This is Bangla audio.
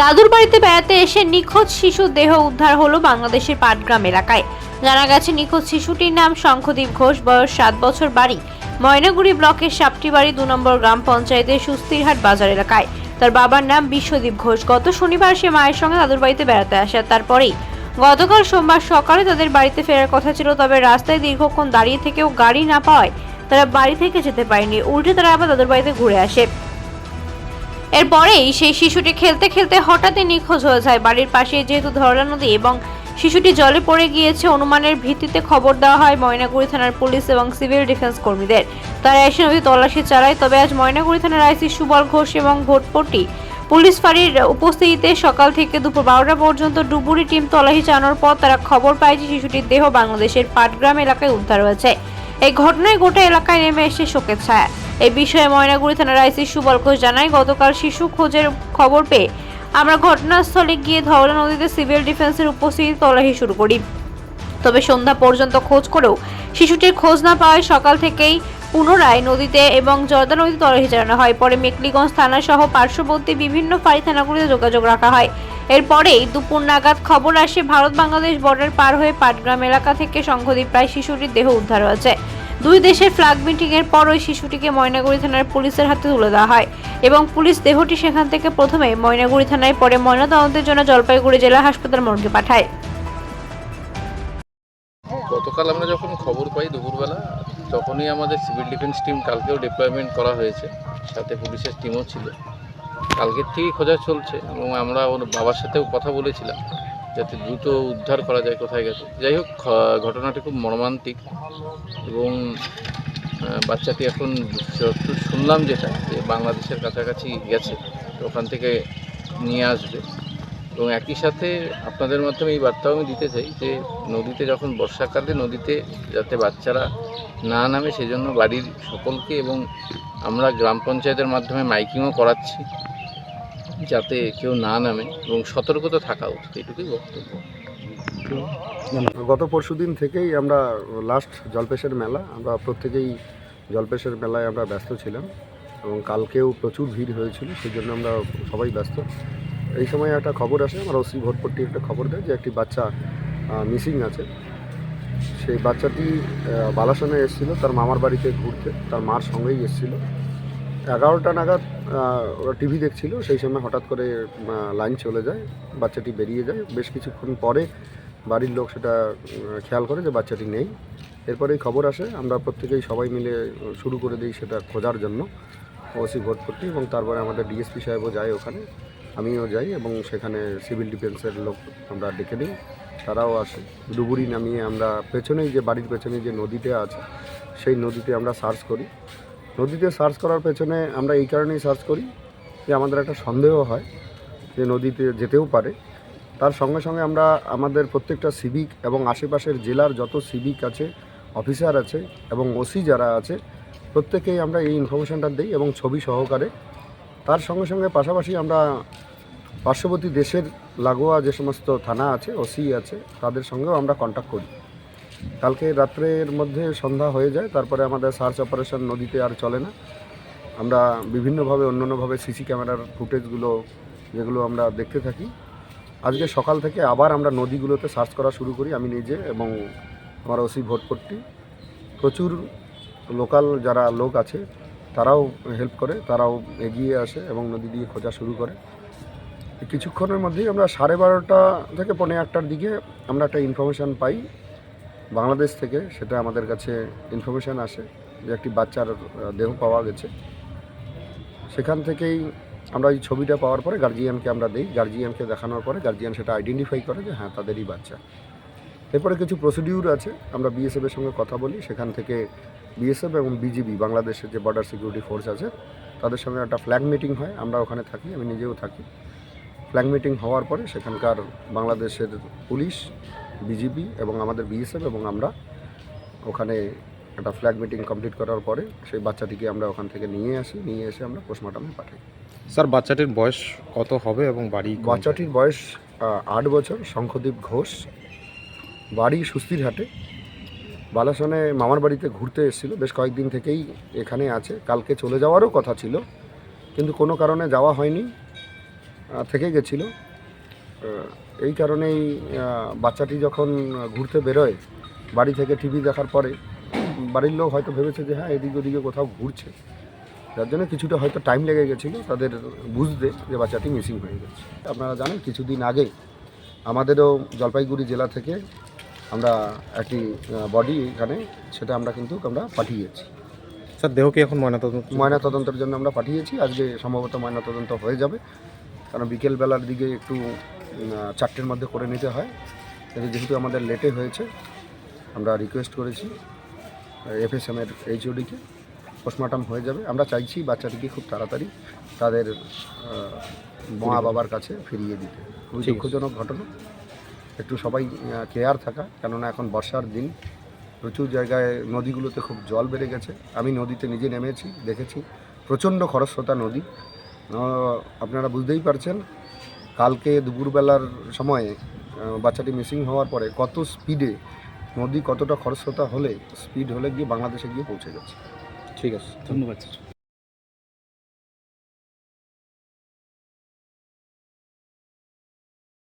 দাদুর বাড়িতে বেড়াতে এসে নিখোঁজ শিশুর দেহ উদ্ধার হলো বাংলাদেশের পাটগ্রাম এলাকায়। জানা গেছে, নিখোঁজ শিশুটির নাম শঙ্খদীপ ঘোষ, বয়স সাত বছর বাড়ি। ময়নাগুড়ি ব্লকের সাপটিবাড়ি দু নম্বর গ্রাম পঞ্চায়েতের সুস্থিরহাট বাজার এলাকায়। তার বাবার নাম বিশ্বদীপ ঘোষ। গত শনিবার সে মায়ের সঙ্গে দাদুর বাড়িতে বেড়াতে আসে তারপরেই। গতকাল সোমবার সকালে তাদের বাড়িতে ফেরার কথা ছিল, তবে রাস্তায় দীর্ঘক্ষণ দাঁড়িয়ে থেকেও গাড়ি না পাওয়ায় তারা বাড়ি থেকে যেতে পারেনি। উল্টে তারা আবার দাদুর বাড়িতে ঘুরে আসে। এরপরেই সেই শিশুটি খেলতে খেলতে হঠাৎই নিখোঁজ হয়ে যায়। বাড়ির পাশে যেহেতু ধরলা নদী এবং শিশুটি জলে পড়ে গিয়েছে, অনুমানের ভিত্তিতে খবর দেওয়া হয় ময়নাগুড়ি থানার পুলিশ এবং সিভিল ডিফেন্স কর্মীদের। তারা এসে নদী তল্লাশি চালায়, তবে আজ ময়নাগুড়ি থানার আইসি সুবল ঘোষ এবং ভোটপট্টি পুলিশ ফাঁড়ির উপস্থিতিতে সকাল থেকে দুপুর বারোটা পর্যন্ত ডুবুরি টিম তল্লাশি চালানোর পর তারা খবর পায় যে শিশুটির দেহ বাংলাদেশের পাটগ্রাম এলাকায় উদ্ধার হয়েছে। এই ঘটনায় গোটা এলাকায় নেমে এসে শোকের ছায়া। এই বিষয়ে ময়নাগুড়ি থানার আইসি সুবল ঘোষ জানায়, গতকাল শিশু খোঁজের খবর পেয়ে আমরা ঘটনাস্থলে গিয়ে ধওলা নদীতে সিভিল ডিফেন্সের উপস্থিতি তল্লাশি শুরু করি। তবে সন্ধ্যা পর্যন্ত খোঁজ করেও শিশুটির খোঁজ না পাওয়ায় সকাল থেকেই পুনরায় নদীতে এবং জর্দা নদীতে তল্লাশি চালানো হয়। পরে মেকলিগঞ্জ থানা সহ পার্শ্ববর্তী বিভিন্ন ফাঁড়ি থানাগুলিতে যোগাযোগ রাখা হয়। এরপরেই দুপুর নাগাদ খবর আসে ভারত বাংলাদেশ বর্ডার পার হয়ে পাটগ্রাম এলাকা থেকে সংঘদ্বীপ প্রায় শিশুটির দেহ উদ্ধার হয়েছে। দুই দেশের ফ্ল্যাগ মিটিং এর পর ওই শিশুটিকে ময়নাগুড়ি থানার পুলিশের হাতে তুলে দেওয়া হয় এবং পুলিশ দেহটি সেখান থেকে প্রথমে ময়নাগুড়ি থানায় পরে ময়নাতদন্তের জন্য জলপাইগুড়ি জেলা হাসপাতাল মর্গে পাঠায়। গতকাল আমরা যখন খবর পাই দুপুরবেলা, তখনই আমাদের সিভিল ডিফেন্স টিম কালকেও ডিপ্লয়মেন্ট করা হয়েছে। সাথে পুলিশের টিমও ছিল। কালকের থেকেই খোঁজা চলছে এবং আমরা ওর বাবার সাথেও কথা বলেছিলাম। যাতে দ্রুত উদ্ধার করা যায় কোথায় গেছে। যাই হোক ঘটনাটি খুব মর্মান্তিক এবং বাচ্চাটি এখন শুনলাম যেটা, যে বাংলাদেশের কাছাকাছি গেছে ওখান থেকে নিয়ে আসবে। এবং একই সাথে আপনাদের মাধ্যমে এই বার্তাও আমি দিতে চাই যে, নদীতে যখন বর্ষাকালে নদীতে যাতে বাচ্চারা না নামে, সেজন্য বাড়ির সকলকে এবং আমরা গ্রাম পঞ্চায়েতের মাধ্যমে মাইকিংও করাচ্ছি। যাতে কেউ না নামে এবং সতর্কতা থাকা উচিত এইটুকুই বক্তব্য। গত পরশু দিন থেকেই আমরা লাস্ট জলপেশের মেলা, আমরা প্রত্যেকেই জলপেশের মেলায় আমরা ব্যস্ত ছিলাম এবং কালকেও প্রচুর ভিড় হয়েছিল সেই জন্য আমরা সবাই ব্যস্ত। এই সময় একটা খবর আসে, আমার ওসি ভোটপট্টি একটা খবর দেয় যে একটি বাচ্চা মিসিং আছে। সেই বাচ্চাটি বালাসনে এসেছিল, তার মামার বাড়িতে ঘুরতে, তার মার সঙ্গেই এসেছিল। এগারোটা নাগাদ ওরা টিভি দেখছিল, সেই সময় হঠাৎ করে লাইন চলে যায়, বাচ্চাটি বেরিয়ে যায়। বেশ কিছুক্ষণ পরে বাড়ির লোক সেটা খেয়াল করে যে বাচ্চাটি নেই। এরপরেই খবর আসে, আমরা প্রত্যেকেই সবাই মিলে শুরু করে দিই সেটা খোঁজার জন্য। ওসি করতে এবং তারপরে আমাদের ডিএসপি সাহেবও যায় ওখানে। আমিও যাই এবং সেখানে সিভিল ডিফেন্সের লোক আমরা ডেকে নিই, তারাও আসে। ডুবুরি নামিয়ে আমরা পেছনেই যে, বাড়ির পেছনে যে নদীটা আছে, সেই নদীতে আমরা সার্চ করি। নদীতে সার্চ করার পেছনে আমরা এই কারণেই সার্চ করি যে আমাদের একটা সন্দেহ হয় যে নদীতে যেতেও পারে। তার সঙ্গে সঙ্গে আমরা আমাদের প্রত্যেকটা সিভিক এবং আশেপাশের জেলার যত সিভিক আছে, অফিসার আছে এবং ওসি যারা আছে, প্রত্যেকেই আমরা এই ইনফরমেশনটা দিই এবং ছবি সহকারে। তার সঙ্গে সঙ্গে পাশাপাশি আমরা পার্শ্ববর্তী দেশের লাগোয়া যে সমস্ত থানা আছে, ওসি আছে, তাদের সঙ্গেও আমরা কন্ট্যাক্ট করি। কালকে রাত্রের মধ্যে সন্ধ্যা হয়ে যায়, তারপরে আমাদের সার্চ অপারেশন নদীতে আর চলে না। আমরা বিভিন্নভাবে, অন্যান্যভাবে সিসি ক্যামেরার ফুটেজগুলো, যেগুলো আমরা দেখতে থাকি। আজকে সকাল থেকে আবার আমরা নদীগুলোতে সার্চ করা শুরু করি, আমি নিজে এবং আমার ওসি ভোটপট্টি। প্রচুর লোকাল যারা লোক আছে, তারাও হেল্প করে, তারাও এগিয়ে আসে এবং নদী দিয়ে খোঁজা শুরু করে। কিছুক্ষণের মধ্যেই আমরা সাড়ে বারোটা থেকে পৌনে একটার দিকে আমরা একটা ইনফরমেশান পাই বাংলাদেশ থেকে সেটা আমাদের কাছে ইনফরমেশান আসে যে একটি বাচ্চার দেহ পাওয়া গেছে। সেখান থেকেই আমরা এই ছবিটা পাওয়ার পরে গার্জিয়ানকে আমরা দিই। গার্জিয়ানকে দেখানোর পরে গার্জিয়ান সেটা আইডেন্টিফাই করে যে হ্যাঁ তাদেরই বাচ্চা। এরপরে কিছু প্রসিডিউর আছে। আমরা বিএসএফের সঙ্গে কথা বলি। সেখান থেকে বিএসএফ এবং বিজিবি বাংলাদেশের যে বর্ডার সিকিউরিটি ফোর্স আছে, তাদের সঙ্গে একটা ফ্ল্যাগ মিটিং হয়। আমরা ওখানে থাকি, আমি নিজেও থাকি। ফ্ল্যাগ মিটিং হওয়ার পরে সেখানকার বাংলাদেশের পুলিশ বিজিবি এবং আমাদের বিএসএফ এবং আমরা ওখানে একটা ফ্ল্যাগ মিটিং কমপ্লিট করার পরে সেই বাচ্চাটিকে আমরা ওখান থেকে নিয়ে আসি নিয়ে এসে আমরা পোস্টমর্টমে পাঠাই। স্যার বাচ্চাটির বয়স কত হবে এবং বাড়ি বাচ্চাটির বয়স আট বছর শঙ্খদীপ ঘোষ বাড়ি সুস্থিরহাটে বালাসনে মামার বাড়িতে ঘুরতে এসেছিল বেশ কয়েকদিন থেকেই এখানে আছে। কালকে চলে যাওয়ারও কথা ছিল কিন্তু কোনো কারণে যাওয়া হয়নি থেকে গেছিল। এই কারণেই বাচ্চাটি যখন ঘুরতে বেরোয় বাড়ি থেকে টিভি দেখার পরে বাড়ির লোক হয়তো ভেবেছে যে হ্যাঁ এদিক ওদিকে কোথাও ঘুরছে। যার জন্য কিছুটা হয়তো টাইম লেগে গেছিল তাদের বুঝতে যে বাচ্চাটি মিসিং হয়ে গেছে। আপনারা জানেন কিছুদিন আগে আমাদেরও জলপাইগুড়ি জেলা থেকে আমরা একটি বডি এখানে সেটা আমরা কিন্তু আমরা পাঠিয়েছি। স্যার দেহকে এখন ময়নাতদন্ত? ময়না তদন্তের জন্য আমরা পাঠিয়েছি। আজকে সম্ভবত ময়না তদন্ত হয়ে যাবে। কারণ বিকেলবেলার দিকে একটু চারটের মধ্যে করে নিতে হয়। কিন্তু যেহেতু আমাদের লেটে হয়েছে আমরা রিকোয়েস্ট করেছি এফএসএম এর এইচওডিকে পোস্টমর্টম হয়ে যাবে। আমরা চাইছি বাচ্চাটিকে খুব তাড়াতাড়ি তাদের মা বাবার কাছে ফিরিয়ে দিতে। খুবই দুঃখজনক ঘটনা। একটু সবাই কেয়ার থাকা কেননা এখন বর্ষার দিন। প্রচুর জায়গায় নদীগুলোতে খুব জল বেড়ে গেছে। আমি নদীতে নিজে নেমেছি দেখেছি। প্রচণ্ড খরস্রোতা নদী। আপনারা বুঝতেই পারছেন কালকে দুপুরবেলার সময়ে বাচ্চাটি মিসিং হওয়ার পরে কত স্পিডে নদী কতটা খরস্রোতা হলে স্পিড হলে গিয়ে বাংলাদেশে গিয়ে পৌঁছে গেছে। ঠিক আছে। ধন্যবাদ স্যার।